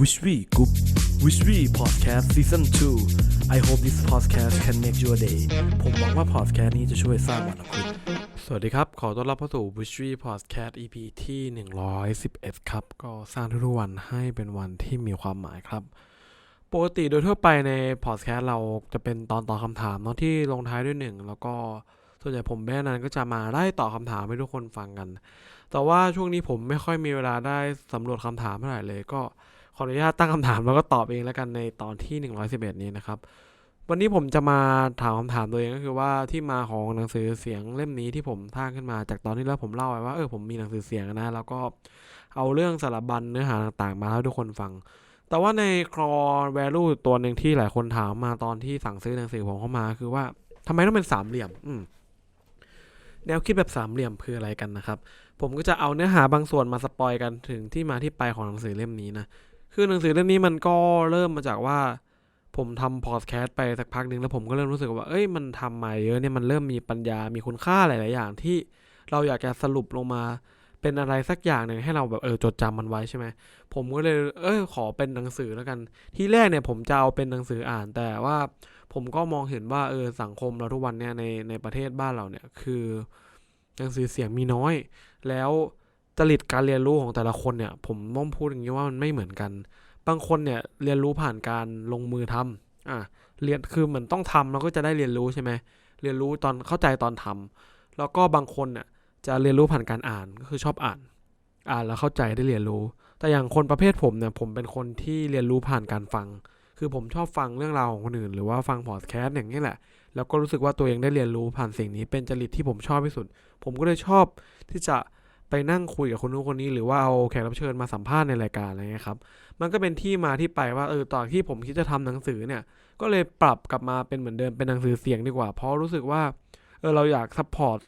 Wish We Group Wish We Podcast Season 2 I hope this podcast can make your day ผมหวังว่า podcast นี้จะช่วยสร้างวันของคุณ สวัสดีครับ ขอต้อนรับเข้าสู่ Wish We Podcast EP ที่ 111 ครับ ก็สร้างทุกๆวันให้เป็นวันที่มีความหมายครับ ปกติโดยทั่วไปใน podcast เราจะเป็นตอนตอบคำถามเนาะที่ลงท้ายด้วยหนึ่งแล้วก็ส่วนใหญ่ผมแม่นั้นก็จะมาไล่ตอบคำถามให้ทุกคนฟังกัน แต่ว่าช่วงนี้ผมไม่ค่อยมีเวลาได้สำรวจคำถามเท่าไหร่เลยก็ ขออนุญาตตั้งคำถามแล้วก็ตอบเองแล้วกันในตอนที่ 111 นี้นะครับ วันนี้ผมจะมาถามคำถามตัวเองก็คือว่าที่มาของหนังสือเสียงเล่มนี้ที่ผมสร้างขึ้นมาจากตอนที่แล้วผมเล่าไว้ว่าเออผมมีหนังสือเสียงนะ แล้วก็เอาเรื่องสารบัญเนื้อหาต่างๆ มาให้ทุกคนฟัง แต่ว่าใน core value ตัวหนึ่งที่หลายคนถามมาตอนที่สั่งซื้อหนังสือผมเข้ามาคือว่าทำไมต้องเป็นสามเหลี่ยม อืมแนวคิดแบบสามเหลี่ยมคืออะไรกันนะครับ ผมก็จะเอาเนื้อหาบางส่วนมาสปอยกันถึงที่มาที่ไปของหนังสือเล่มนี้นะ คือหนังสือเล่มนี้มันก็เริ่มมาจากว่า ผมทำพอดแคสต์ไปสักพักหนึ่งแล้วผมก็เริ่มรู้สึกว่า เอ้ยมันทำมาเยอะเนี่ยมันเริ่มมีปัญญา มีคุณค่าหลาย ๆ อย่างที่เราอยากจะสรุปลงมาเป็นอะไรสักอย่างหนึ่งให้เราแบบเออจดจำมันไว้ใช่ไหมผมก็เลยเออขอเป็นหนังสือแล้วกัน ที่แรกเนี่ยผมจะเอาเป็นหนังสืออ่าน แต่ว่าผมก็มองเห็นว่าเออสังคมเราทุกวันเนี่ยในในประเทศบ้านเราเนี่ยคือหนังสือเสียงมีน้อย แล้ว จริตการเรียนรู้ของแต่ละคนเนี่ย ผมต้องพูดอย่างนี้ว่ามันไม่เหมือนกัน บางคนเนี่ยเรียนรู้ผ่านการลงมือทำอะเรียนคือเหมือนต้องทำแล้วก็จะได้เรียนรู้ใช่ไหมเรียนรู้ตอนเข้าใจตอนทำแล้วก็บางคนเนี่ยจะเรียนรู้ผ่านการอ่านก็คือชอบอ่าน อ่านแล้วเข้าใจได้เรียนรู้ แต่อย่างคนประเภทผมเนี่ยผมเป็นคนที่เรียนรู้ผ่านการฟัง คือผมชอบฟังเรื่องราวของคนอื่น หรือว่าฟังพอดแคสต์อย่างนี้แหละแล้วก็รู้สึกว่าตัวเองได้เรียนรู้ผ่านสิ่งนี้เป็นจริตที่ผมชอบที่สุด ผมก็เลยชอบที่จะ ไปนั่งคุยกับคนนู้นคนนี้หรือว่าเอาแขกรับเชิญมาสัมภาษณ์ในรายการอะไรเงี้ยครับ มันก็เป็นที่มาที่ไปว่าเออตอนที่ผมคิดจะทำหนังสือเนี่ย ก็เลยปรับกลับมาเป็นเหมือนเดิมเป็นหนังสือเสียงดีกว่า เพราะรู้สึกว่าเออเราอยากซัพพอร์ต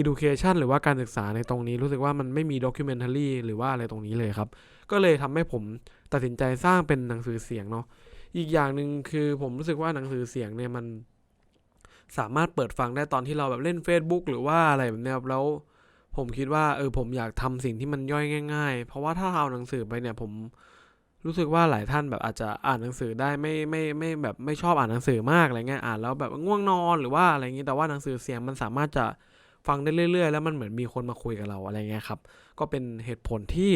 education หรือว่าการศึกษาในตรงนี้ รู้สึกว่ามันไม่มี documentary หรือว่าอะไรตรงนี้เลยครับ ก็เลยทำให้ผมตัดสินใจสร้างเป็นหนังสือเสียงเนาะอีกอย่างหนึ่งคือผมรู้สึกว่าหนังสือเสียงเนี่ยมันสามารถเปิดฟังได้ตอนที่เราแบบเล่น Facebook หรือว่าอะไรแบบเนี้ยครับแล้ว ผมคิดว่าเออผมอยากทำสิ่งที่มันย่อยง่าย ๆ เพราะว่าถ้าเอาหนังสือไปเนี่ยผมรู้สึกว่าหลายท่านแบบอาจจะอ่านหนังสือได้ไม่ไม่ไม่แบบไม่ชอบอ่านหนังสือมากอะไรเงี้ยอ่านแล้วแบบง่วงนอนหรือว่าอะไรเงี้ยแต่ว่าหนังสือเสียงมันสามารถจะฟังได้เรื่อย ๆ แล้วมันเหมือนมีคนมาคุยกับเราอะไรเงี้ยครับก็เป็นเหตุผลที่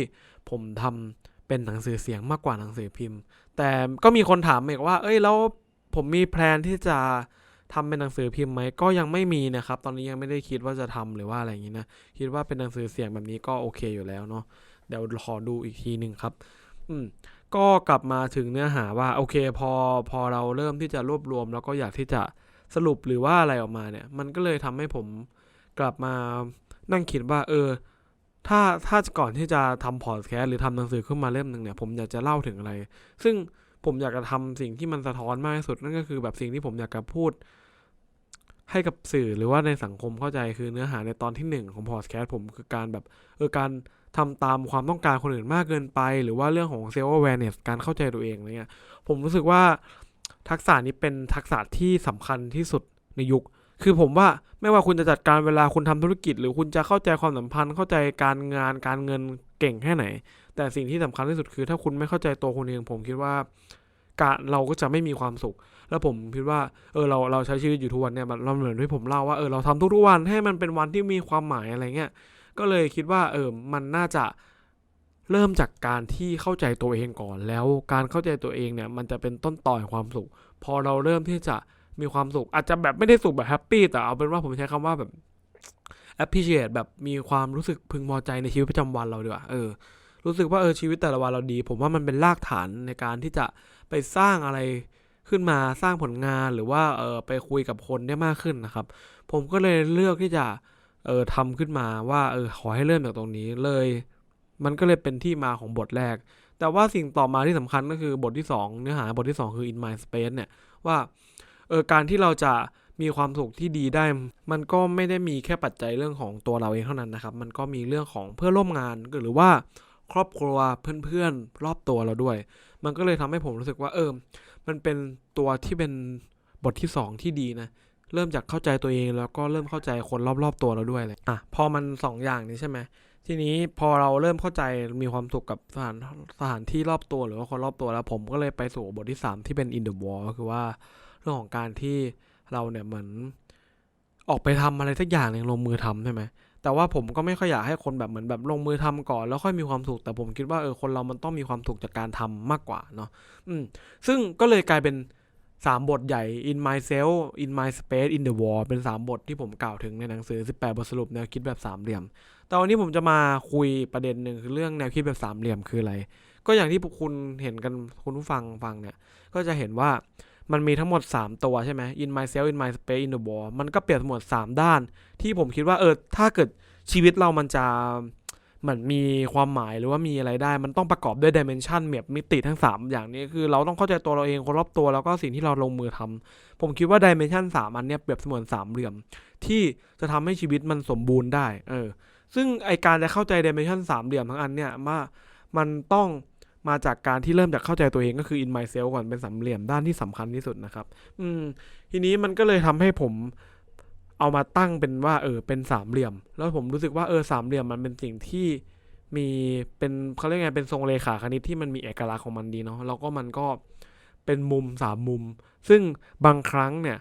ผมทำเป็นหนังสือเสียงมากกว่าหนังสือพิมพ์ แต่ก็มีคนถามอีกว่า เอ้ยแล้วผมมีแพลนที่จะ ทำเป็นหนังสือพิมพ์ไหมก็ยังไม่มีนะครับ ตอนนี้ยังไม่ได้คิดว่าจะทำหรือว่าอะไรอย่างนี้นะคิดว่าเป็นหนังสือเสียงแบบนี้ก็โอเคอยู่แล้วเนาะเดี๋ยวขอดูอีกทีหนึ่งครับ อืมก็กลับมาถึงเนื้อหาว่าโอเคพอพอเราเริ่มที่จะรวบรวม แล้วก็อยากที่จะสรุปหรือว่าอะไรออกมาเนี่ย มันก็เลยทำให้ผมกลับมานั่งคิดว่า เออ ถ้าถ้าก่อนที่จะทำพอดแคสต์หรือทำหนังสือขึ้นมาเล่มหนึ่งเนี่ย ผมอยากจะเล่าถึงอะไร ซึ่งผมอยากจะทำสิ่งที่มันสะท้อนมากที่สุดนั่นก็คือแบบสิ่งที่ผมอยากจะพูด ให้กับสื่อหรือว่าในสังคมเข้าใจคือเนื้อหาในตอนที่หนึ่งของพอดแคสต์ผมคือการแบบเออการทำตามความต้องการคนอื่นมากเกินไป หรือว่าเรื่องของ self awareness การเข้าใจตัวเองอะไรเงี้ยผมรู้สึกว่าทักษะนี้เป็นทักษะที่สำคัญที่สุดในยุค คือผมว่าไม่ว่าคุณจะจัดการเวลาคุณทำธุรกิจ หรือคุณจะเข้าใจความสัมพันธ์ เข้าใจการงานการเงินเก่งแค่ไหน แต่สิ่งที่สำคัญที่สุดคือ ถ้าคุณไม่เข้าใจตัวคุณเองผมคิดว่าการเราก็จะไม่มีความสุข แล้วผมคิดว่าเออเราเราใช้ชีวิตอยู่ทุกวันเนี่ยมันเราเหมือนที่ผมเล่าว่าเออเราทำทุกๆวันให้มันเป็นวันที่มีความหมายอะไรเงี้ยก็เลยคิดว่าเออมันน่าจะเริ่มจากการที่เข้าใจตัวเองก่อน แล้วการเข้าใจตัวเองเนี่ยมันจะเป็นต้นต่อแห่งความสุข พอเราเริ่มที่จะมีความสุข อาจจะแบบไม่ได้สุขแบบแฮปปี้แต่เอาเป็นว่าผมใช้คำว่าแบบ appreciate แบบมีความรู้สึกพึงพอใจในชีวิตประจำวันเราดีกว่าเออรู้สึกว่าเออชีวิตแต่ละวันเราดี ผมว่ามันเป็นรากฐานในการที่จะไปสร้างอะไร ขึ้นมาสร้างผลงานหรือว่าเออไปคุยกับคนได้มากขึ้นนะครับ ผมก็เลยเลือกที่จะเออทำขึ้นมาว่าเออขอให้เริ่มจากตรงนี้เลย มันก็เลยเป็นที่มาของบทแรก แต่ว่าสิ่งต่อมาที่สำคัญก็คือบทที่ 2 เนื้อหาบทที่ 2 คือ in my space เนี่ยว่าเออการที่เราจะมีความสุขที่ดีได้ มันก็ไม่ได้มีแค่ปัจจัยเรื่องของตัวเราเองเท่านั้นนะครับ มันก็มีเรื่องของเพื่อนร่วมงานหรือว่าครอบครัวเพื่อนๆรอบตัวเราด้วย มันก็เลยทำให้ผมรู้สึกว่าเออ มันเป็นตัวที่เป็นบทที่ 2 ที่ดีนะ เริ่มจากเข้าใจตัวเองแล้วก็เริ่มเข้าใจคนรอบๆตัวเราด้วยเลยอะพอมัน 2 อย่างนี้ใช่ไหมทีนี้พอเราเริ่มเข้าใจมีความสุขกับสถานสถานที่รอบตัวหรือว่าคนรอบตัวแล้วผมก็เลยไปสู่บทที่ 3 ที่เป็น in the wall คือว่าเรื่องของการที่เราเนี่ยเหมือนออกไปทำอะไรสักอย่างหนึ่งลงมือทำใช่ไหม แต่ว่าผมก็ไม่ค่อยอยากให้คนแบบเหมือนแบบลงมือทำก่อน แล้วค่อยมีความสุขแต่ผมคิดว่าเออคนเรามันต้องมีความสุขจากการทำมากกว่าเนาะอืมซึ่งก็เลยกลายเป็น3บทใหญ่ in myself in my space in the wall เป็น3บทที่ผมกล่าวถึงในหนังสือ 18 บทสรุปแนวคิดแบบสามเหลี่ยม แต่วันนี้ผมจะมาคุยประเด็นหนึ่งคือเรื่องแนวคิดแบบสามเหลี่ยมคืออะไร ก็อย่างที่พวกคุณเห็นกันคุณผู้ฟังฟังเนี่ย ก็จะเห็นว่า มันมีทั้งหมด 3 ตัวใช่ไหม in myself in my space in the wall มันก็เปรียบเสมือน3ด้าน ที่ผมคิดว่าเออถ้าเกิดชีวิตเรามันจะเหมือนมีความหมายหรือว่ามีอะไรได้ มันต้องประกอบด้วยดิเมนชันแบบมิติทั้ง 3 อย่างนี้คือเราต้องเข้าใจตัวเราเองคนรอบตัวแล้วก็สิ่งที่เราลงมือทำผมคิดว่าดิเมนชันสามอันเนี้ยเปรียบเสมือนสามเหลี่ยม ที่จะทำให้ชีวิตมันสมบูรณ์ได้ เออ ซึ่งไอการจะเข้าใจ dimension สามเหลี่ยมทั้งอันเนี่ยมามันต้อง มาจากการที่เริ่มจากเข้าใจตัวเองก็คือ in myself ก่อนเป็นสามเหลี่ยมด้านที่สำคัญที่สุดนะครับ อืม ทีนี้มันก็เลยทำให้ผมเอามาตั้งเป็นว่า เออ เป็นสามเหลี่ยม แล้วผมรู้สึกว่าเออสามเหลี่ยมมันเป็นสิ่งที่มีเป็นเขาเรียกไงเป็นทรงเลขาคณิตที่มันมีเอกลักษณ์ของมันดีเนาะแล้วก็มันก็เป็นมุมสามมุม ซึ่งบางครั้งเนี่ย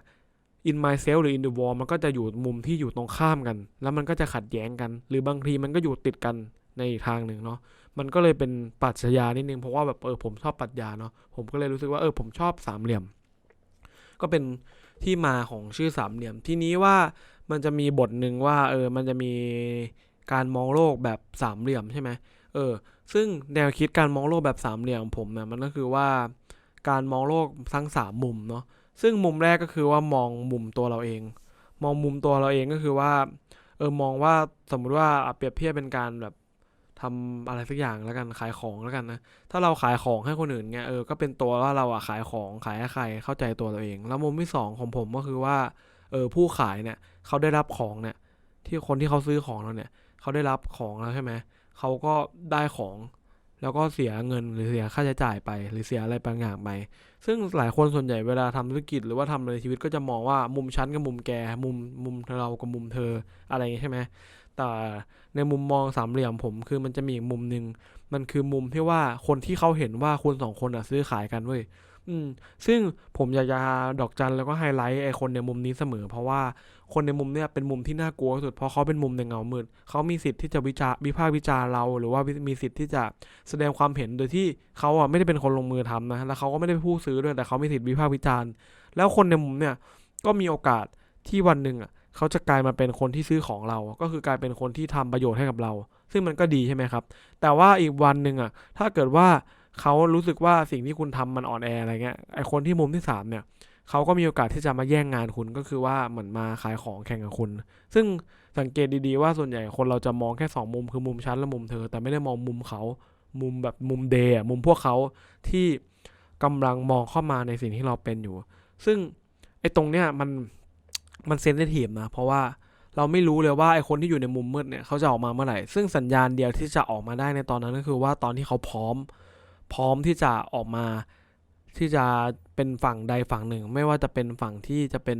in myself หรือ in the wall มันก็จะอยู่มุมที่อยู่ตรงข้ามกัน แล้วมันก็จะขัดแย้งกัน หรือบางทีมันก็อยู่ติดกันในอีกทางหนึ่งเนาะ มันก็เลยเป็นปรัชญานิดนึงเพราะว่าแบบเออผมชอบปรัชญาเนาะผมก็เลยรู้สึกว่าเออผมชอบสามเหลี่ยม ก็เป็นที่มาของชื่อสามเหลี่ยม ที่นี้ว่ามันจะมีบทหนึ่งว่าเออมันจะมีการมองโลกแบบสามเหลี่ยมใช่ไหมเออ ซึ่งแนวคิดการมองโลกแบบสามเหลี่ยมของผมเนี่ยมันก็คือว่าการมองโลกทั้งสามมุมเนาะซึ่งมุมแรกก็คือว่ามองมุมตัวเราเอง มองมุมตัวเราเองก็คือว่าเออมองว่าสมมุติว่าเปรียบเทียบเป็นการแบบ ทำอะไรสักอย่างแล้วกันขายของแล้วกันนะถ้าเราขายของให้คนอื่นเงี้ยเออก็เป็นตัวว่าเราอะขายของขายให้ใครเข้าใจตัวเราเอง แล้วมุมที่สองของผมก็คือว่าเออผู้ขายเนี่ยเขาได้รับของเนี่ยที่คนที่เขาซื้อของเราเนี่ยเขาได้รับของแล้วใช่ไหมเขาก็ได้ของ แล้วก็เสียเงินหรือเสียค่าใช้จ่ายไป หรือเสียอะไรบางอย่างไป ซึ่งหลายคนส่วนใหญ่เวลาทำธุรกิจหรือว่าทำอะไรในชีวิตก็จะมองว่ามุมฉันกับมุมแกมุมมุมเรากับมุมเธออะไรอย่างงี้ใช่ไหมแต่ในมุมมองสามเหลี่ยมผมคือมันจะมีอีกมุมหนึ่งมันคือมุมที่ว่าคนที่เขาเห็นว่าคุณสองคนอะซื้อขายกันเว้ยอืมซึ่งผมอยากจะดอกจันแล้วก็ไฮไลท์ไอคนในมุมนี้เสมอ เพราะว่า คนในมุมเนี้ยเป็นมุมที่น่ากลัวที่สุดเพราะเขาเป็นมุมในเงามืดเขามีสิทธิ์ที่จะวิจารวิพากษ์วิจาร์เราหรือว่ามีสิทธิ์ที่จะแสดงความเห็นโดยที่เขาอะไม่ได้เป็นคนลงมือทำนะแล้วเขาก็ไม่ได้ผู้ซื้อด้วยแต่เขามีสิทธิ์วิพากษ์วิจารณ์ แล้วคนในมุมเนี่ยก็มีโอกาสที่วันหนึ่งอะเขาจะกลายมาเป็นคนที่ซื้อของเรา ก็คือกลายเป็นคนที่ทำประโยชน์ให้กับเรา ซึ่งมันก็ดีใช่ไหมครับ แต่ว่าอีกวันหนึ่งอะ ถ้าเกิดว่าเขารู้สึกว่าสิ่งที่คุณทำมันอ่อนแออะไรเงี้ย ไอคนที่มุมที่สามเนี่ย เขาก็มีโอกาสที่จะมาแย่งงานคุณก็คือว่าเหมือนมาขายของแข่งกับคุณ ซึ่งสังเกตดีๆว่าส่วนใหญ่คนเราจะมองแค่สองมุมคือมุมฉันและมุมเธอ แต่ไม่ได้มองมุมเขามุมแบบมุมเดย์มุมพวกเขาที่กำลังมองเข้ามาในสิ่งที่เราเป็นอยู่ ซึ่งไอ้ตรงเนี้ยมันมันเซนซิทีฟนะ เพราะว่าเราไม่รู้เลยว่าไอ้คนที่อยู่ในมุมมืดเนี่ยเขาจะออกมาเมื่อไหร่ ซึ่งสัญญาณเดียวที่จะออกมาได้ในตอนนั้นก็คือว่าตอนที่เขาพร้อม พร้อมที่จะออกมา ที่จะเป็นฝั่งใดฝั่งหนึ่ง ไม่ว่าจะเป็นฝั่งที่จะเป็น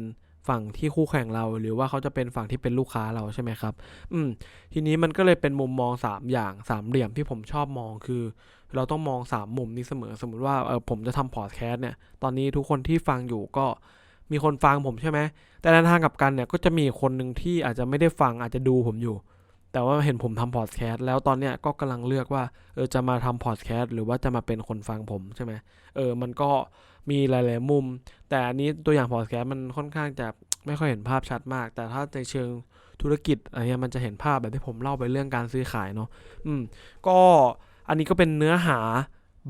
ฝั่งที่คู่แข่งเรา หรือว่าเขาจะเป็นฝั่งที่เป็นลูกค้าเราใช่ไหมครับ อืม ทีนี้มันก็เลยเป็นมุมมองสามอย่างสามเหลี่ยมที่ผมชอบมองคือ เราต้องมองสามมุมนี้เสมอ สมมุติว่าเออผมจะทำพอดแคสต์เนี่ย ตอนนี้ทุกคนที่ฟังอยู่ก็มีคนฟังผมใช่ไหม แต่ในทางกลับกันเนี่ยก็จะมีคนหนึ่งที่อาจจะไม่ได้ฟังอาจจะดูผมอยู่ แต่ว่าเห็นผมทำพอดแคสต์แล้วตอนเนี้ยก็กำลังเลือกว่าเออจะมาทำพอดแคสต์หรือว่าจะมาเป็นคนฟังผมใช่ไหมเออมันก็มีหลาย ๆ มุม แต่อันนี้ตัวอย่างพอดแคสต์มันค่อนข้างจะไม่ค่อยเห็นภาพชัดมาก แต่ถ้าในเชิงธุรกิจอะไรเงี้ยมันจะเห็นภาพแบบที่ผมเล่าไปเรื่องการซื้อขายเนาะอืมก็อันนี้ก็เป็นเนื้อหา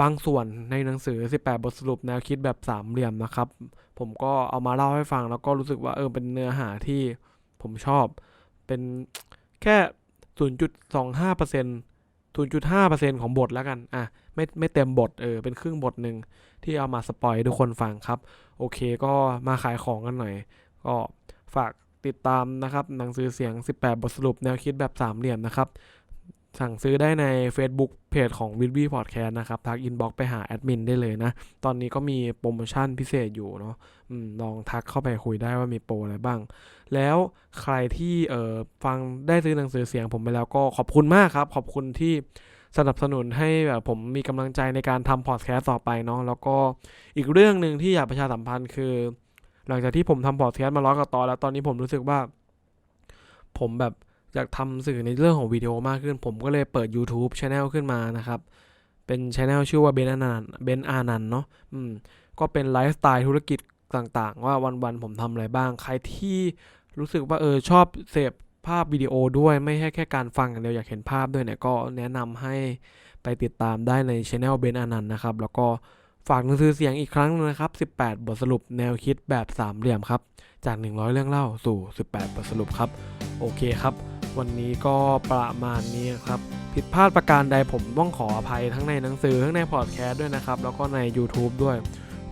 บางส่วนในหนังสือ 18 บทสรุปแนวคิดแบบสามเหลี่ยมนะครับ ผมก็เอามาเล่าให้ฟังแล้วก็รู้สึกว่าเออเป็นเนื้อหาที่ผมชอบ เป็นแค่ 0.25% 0.5%ของบทแล้วกัน อะ ไม่ไม่เต็มบท เออ เป็นครึ่งบทหนึ่งที่เอามาสปอยทุกคนฟังครับ โอเค ก็มาขายของกันหน่อย ก็ฝากติดตามนะครับ หนังสือเสียง 18 บทสรุปแนวคิดแบบสามเหลี่ยมนะครับ สั่งซื้อได้ใน Facebook เพจของ w i นวีพอดแคสต์นะครับ ทักอินบ็อกไปหาแอดมินได้เลยนะ ตอนนี้ก็มีโปรโมชั่นพิเศษอยู่เนาะอลองทักเข้าไปคุยได้ว่ามีโปรอะไรบ้าง แล้วใครที่เอ่อฟังได้ซื้อหนังสือเสียงผมไปแล้วก็ขอบคุณมากครับ ขอบคุณที่สนับสนุนให้แบบผมมีกำลังใจในการทำพอดแคสต์ต่อไปเนาะแล้วก็อีกเรื่องหนึ่งที่อยากประชาสัมพันธ์คือ หลังจากที่ผมทำพอดแคสต์มาร้อยกว่าตอนแล้วตอนนี้ผมรู้สึกว่า ผมแบบ อยากทำสื่อในเรื่องของวิดีโอมากขึ้น ผมก็เลยเปิด YouTube Channel ขึ้นมานะครับ เป็น Channel ชื่อว่าเบนอานันเบนอานันเนาะอืมก็เป็นไลฟ์สไตล์ธุรกิจต่างๆ ว่าวันๆผมทำอะไรบ้าง ใครที่รู้สึกว่าเออชอบเสพภาพวิดีโอด้วยไม่ใช่แค่การฟังอย่างเดียวอยากเห็นภาพด้วยเนี่ยก็แนะนำให้ไปติดตามได้ใน Channel เบนอานันนะครับ แล้วก็ฝากหนังสือเสียงอีกครั้งหนึงนะครับ 18 บทสรุปแนวคิดแบบสามเหลี่ยมครับ จาก 100 เรื่องเล่าสู่ 18 บทสรุปครับ โอเคครับ วันนี้ก็ประมาณนี้ครับ ผิดพลาดประการใดผมต้องขออภัยทั้งในหนังสือทั้งในพอดแคสต์ด้วยนะครับ แล้วก็ใน YouTube ด้วย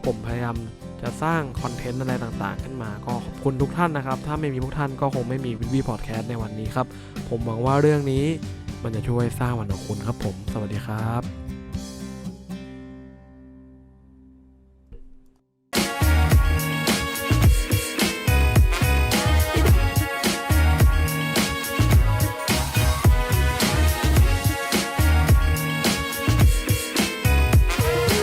ผมพยายามจะสร้างคอนเทนต์อะไรต่างๆ ขึ้นมาก็ขอบคุณทุกท่านนะครับ ถ้าไม่มีพวกท่านก็คงไม่มีวิวีพอดแคสต์ในวันนี้ครับ ผมหวังว่าเรื่องนี้มันจะช่วยสร้างวันของคุณครับผม สวัสดีครับ